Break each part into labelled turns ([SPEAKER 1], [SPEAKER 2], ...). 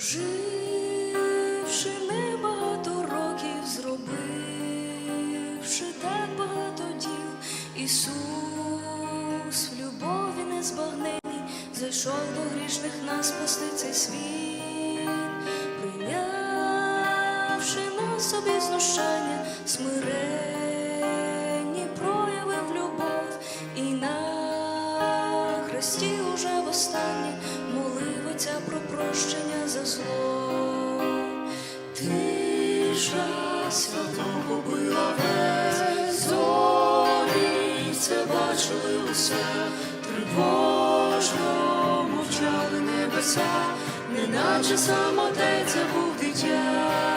[SPEAKER 1] Проживши небагато років, зробивши так багато діл, Ісус в любові незбагненній зайшов до грішних нас спасти цей світ, прийнявши на собі знущання, смиренні проявив любов і на хресті уже востаннє моливиться про прощення Тиша святого била зорі це бачили усе, тривожно мовчали небеса, неначе сам отець був дитя.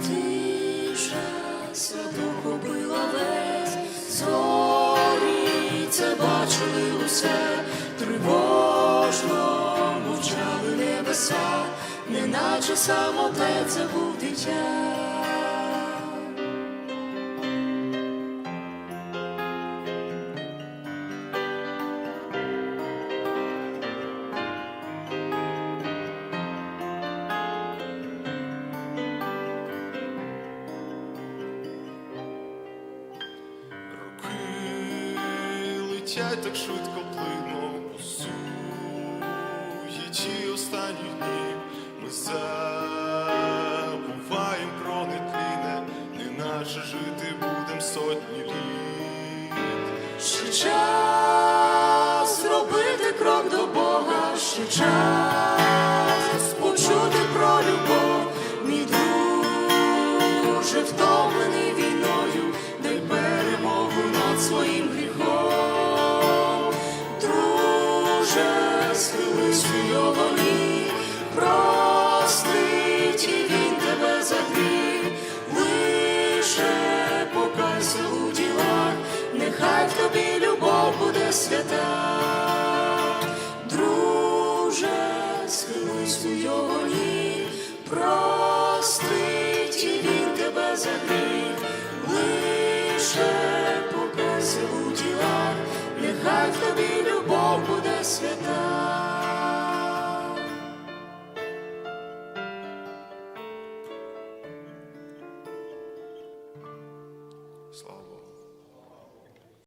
[SPEAKER 1] Тиша святого била весь, зорі це бачили усе, тривожно мовчали небеса, неначе сам отець був дитя.
[SPEAKER 2] Так швидко плино у суєті останніх днів. Ми забуваєм про нетліне, неначе жити будем сотні літ.
[SPEAKER 1] Ще час зробити крок до Бога, ще час почути про любов, мій друже, втомлений війною, дай перемогу над своїм свята. Друже, схились у його ніг, простить він тебе за гріх, лише покайся у ділах, нехай в тобі любов буде свята.
[SPEAKER 2] Слава.